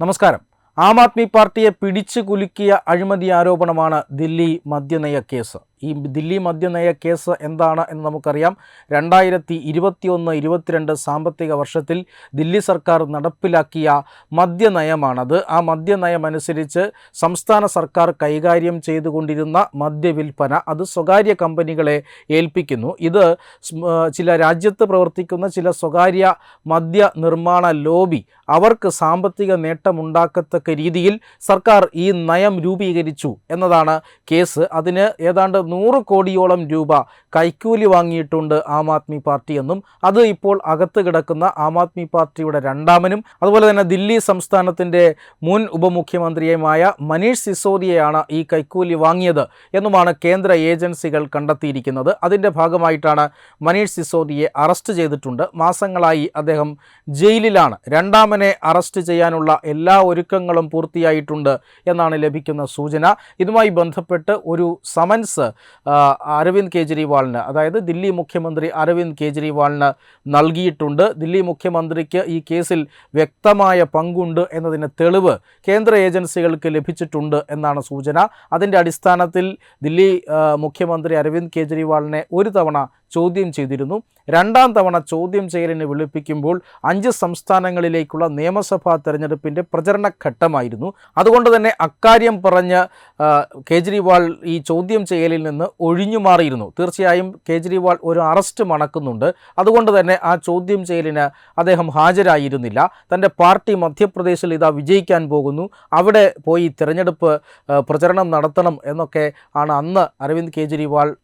നമസ്കാരം. ആം ആദ്മി പാർട്ടിയെ പിടിച്ചു കുലുക്കിയ അഴിമതി ആരോപണമാണ് ദില്ലി മദ്യനയ കേസ്. ഈ ദില്ലി മദ്യനയ കേസ് എന്താണ് എന്ന് നമുക്കറിയാം. രണ്ടായിരത്തി ഇരുപത്തിയൊന്ന് ഇരുപത്തിരണ്ട് സാമ്പത്തിക വർഷത്തിൽ ദില്ലി സർക്കാർ നടപ്പിലാക്കിയ മദ്യനയമാണത്. ആ മദ്യനയം അനുസരിച്ച് സംസ്ഥാന സർക്കാർ കൈകാര്യം ചെയ്തുകൊണ്ടിരുന്ന മദ്യവിൽപ്പന അത് സ്വകാര്യ കമ്പനികളെ ഏൽപ്പിക്കുന്നു. ഇത് ചില രാജ്യത്ത് പ്രവർത്തിക്കുന്ന ചില സ്വകാര്യ മദ്യ നിർമ്മാണ ലോബി അവർക്ക് സാമ്പത്തിക നേട്ടമുണ്ടാക്കത്തക്ക രീതിയിൽ സർക്കാർ ഈ നയം രൂപീകരിച്ചു എന്നതാണ് കേസ്. അതിന് ഏതാണ്ട് നൂറ് കോടിയോളം രൂപ കൈക്കൂലി വാങ്ങിയിട്ടുണ്ട് ആം ആദ്മി പാർട്ടി എന്നും. അത് ഇപ്പോൾ അകത്ത് കിടക്കുന്ന ആം ആദ്മി പാർട്ടിയുടെ രണ്ടാമനും അതുപോലെ തന്നെ ദില്ലി സംസ്ഥാനത്തിന്റെ മുൻ ഉപമുഖ്യമന്ത്രിയുമായ മനീഷ് സിസോദിയയാണ് ഈ കൈക്കൂലി വാങ്ങിയത് എന്നുമാണ് കേന്ദ്ര ഏജൻസികൾ കണ്ടെത്തിയിരിക്കുന്നത്. അതിന്റെ ഭാഗമായിട്ടാണ് മനീഷ് സിസോദിയെ അറസ്റ്റ് ചെയ്തിട്ടുണ്ട്. മാസങ്ങളായി അദ്ദേഹം ജയിലിലാണ്. രണ്ടാമനെ അറസ്റ്റ് ചെയ്യാനുള്ള എല്ലാ ഒരുക്കങ്ങളും പൂർത്തിയായിട്ടുണ്ട് എന്നാണ് ലഭിക്കുന്ന സൂചന. ഇതുമായി ബന്ധപ്പെട്ട് ഒരു സമൻസ് അരവിന്ദ് കെജ്രിവാളിന് അതായത് ദില്ലി മുഖ്യമന്ത്രി അരവിന്ദ് കെജ്രിവാളിന് നൽകിയിട്ടുണ്ട്. ദില്ലി മുഖ്യമന്ത്രിക്ക് ഈ കേസിൽ വ്യക്തമായ പങ്കുണ്ട് എന്നതിന് തെളിവ് കേന്ദ്ര ഏജൻസികൾക്ക് ലഭിച്ചിട്ടുണ്ട് എന്നാണ് സൂചന. അതിന്റെ അടിസ്ഥാനത്തിൽ ദില്ലി മുഖ്യമന്ത്രി അരവിന്ദ് കെജ്രിവാളിനെ ഒരു തവണ ചോദ്യം ചെയ്തിരുന്നു. രണ്ടാം തവണ ചോദ്യം ചെയ്യലിനെ വിളിപ്പിക്കുമ്പോൾ അഞ്ച് സംസ്ഥാനങ്ങളിലേക്കുള്ള നിയമസഭാ തെരഞ്ഞെടുപ്പിന്റെ പ്രചരണഘട്ടമായിരുന്നു അതുകൊണ്ട് തന്നെ അക്കാര്യം പറഞ്ഞ് കേജ്രിവാൾ ഈ ചോദ്യം ചെയ്യലിൽ നിന്ന് ഒഴിഞ്ഞു മാറിയിരുന്നു. തീർച്ചയായും കേജ്രിവാൾ ഒരു അറസ്റ്റ് മണക്കുന്നുണ്ട്. അതുകൊണ്ട് തന്നെ ആ ചോദ്യം ചെയ്യലിന് അദ്ദേഹം ഹാജരായിരുന്നില്ല. തന്റെ പാർട്ടി മധ്യപ്രദേശിൽ ഇതാ വിജയിക്കാൻ പോകുന്നു. അവിടെ പോയി തിരഞ്ഞെടുപ്പ് പ്രചരണം നടത്തണം എന്നൊക്കെ ആണ് അന്ന് അരവിന്ദ് കേജ്രിവാൾ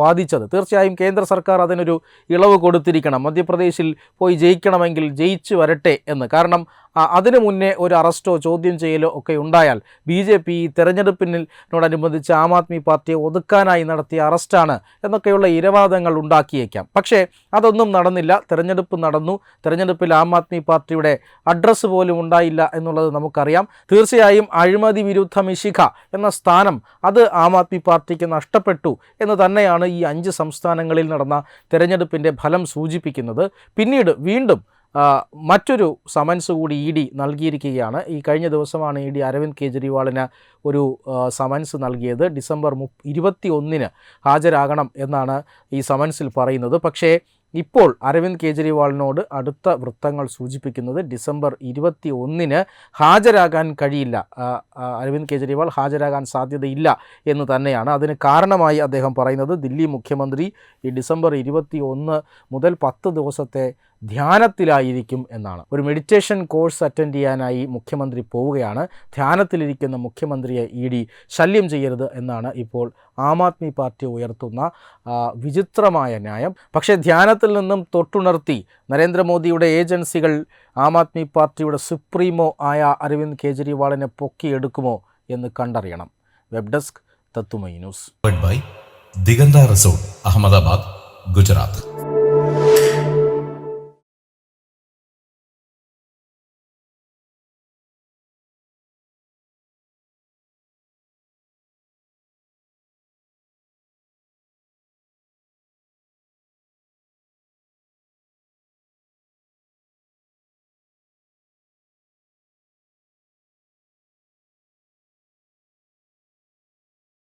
വാദിച്ചത്. തീർച്ചയായും കേന്ദ്ര സർക്കാർ അതിനൊരു ഇളവ് കൊടുത്തിരിക്കണം. മധ്യപ്രദേശിൽ പോയി ജയിക്കണമെങ്കിൽ ജയിച്ചു വരട്ടെ എന്ന്. കാരണം അതിനു മുന്നേ ഒരു അറസ്റ്റോ ചോദ്യം ചെയ്യലോ ഒക്കെ ഉണ്ടായാൽ ബി ജെ പി തെരഞ്ഞെടുപ്പിനോടനുബന്ധിച്ച് ആം ആദ്മി പാർട്ടിയെ ഒതുക്കാനായി നടത്തിയ അറസ്റ്റാണ് എന്നൊക്കെയുള്ള ഇരവാദങ്ങൾ ഉണ്ടാക്കിയേക്കാം. പക്ഷേ അതൊന്നും നടന്നില്ല. തെരഞ്ഞെടുപ്പ് നടന്നു. തെരഞ്ഞെടുപ്പിൽ ആം ആദ്മി പാർട്ടിയുടെ അഡ്രസ്സ് പോലും ഉണ്ടായില്ല എന്നുള്ളത് നമുക്കറിയാം. തീർച്ചയായും അഴിമതി വിരുദ്ധ മിശിഖ എന്ന സ്ഥാനം അത് ആം ആദ്മി പാർട്ടിക്ക് നഷ്ടപ്പെട്ടു എന്ന് തന്നെയാണ് ഈ അഞ്ച് സംസ്ഥാനങ്ങളിൽ നടന്ന തെരഞ്ഞെടുപ്പിന്റെ ഫലം സൂചിപ്പിക്കുന്നത്. പിന്നീട് വീണ്ടും മറ്റൊരു സമൻസ് കൂടി ഇ ഡി നൽകിയിരിക്കുകയാണ്. ഈ കഴിഞ്ഞ ദിവസമാണ് ഇ ഡി അരവിന്ദ് കെജ്രിവാളിന് ഒരു സമൻസ് നൽകിയത്. ഡിസംബർ മു ഇരുപത്തി ഒന്നിന് ഹാജരാകണം എന്നാണ് ഈ സമൻസിൽ പറയുന്നത്. പക്ഷേ ഇപ്പോൾ അരവിന്ദ് കെജ്രിവാളിനോട് അടുത്ത വൃത്തങ്ങൾ സൂചിപ്പിക്കുന്നത് ഡിസംബർ ഇരുപത്തി ഒന്നിന് ഹാജരാകാൻ കഴിയില്ല. അരവിന്ദ് കെജ്രിവാൾ ഹാജരാകാൻ സാധ്യതയില്ല എന്ന് തന്നെയാണ്. അതിന് കാരണമായി അദ്ദേഹം പറയുന്നത് ദില്ലി മുഖ്യമന്ത്രി ഈ ഡിസംബർ ഇരുപത്തി ഒന്ന് മുതൽ പത്ത് ദിവസത്തെ ധ്യാനത്തിലായിരിക്കും എന്നാണ്. ഒരു മെഡിറ്റേഷൻ കോഴ്സ് അറ്റൻഡ് ചെയ്യാനായി മുഖ്യമന്ത്രി പോവുകയാണ്. ധ്യാനത്തിലിരിക്കുന്ന മുഖ്യമന്ത്രിയെ ഇ ഡി ശല്യം ചെയ്യരുത് എന്നാണ് ഇപ്പോൾ ആം ആദ്മി പാർട്ടി ഉയർത്തുന്ന വിചിത്രമായ ന്യായം. പക്ഷേ ധ്യാനത്തിൽ നിന്നും തൊട്ടുണർത്തി നരേന്ദ്രമോദിയുടെ ഏജൻസികൾ ആം ആദ്മി പാർട്ടിയുടെ സുപ്രീമോ ആയ അരവിന്ദ് കെജ്രിവാളിനെ പൊക്കിയെടുക്കുമോ എന്ന് കണ്ടറിയണം. വെബ് ഡെസ്ക് തത്തുമൈ ന്യൂസ്. ദിഗന്ത റിസോർട്ട് അഹമ്മദാബാദ് ഗുജറാത്ത്.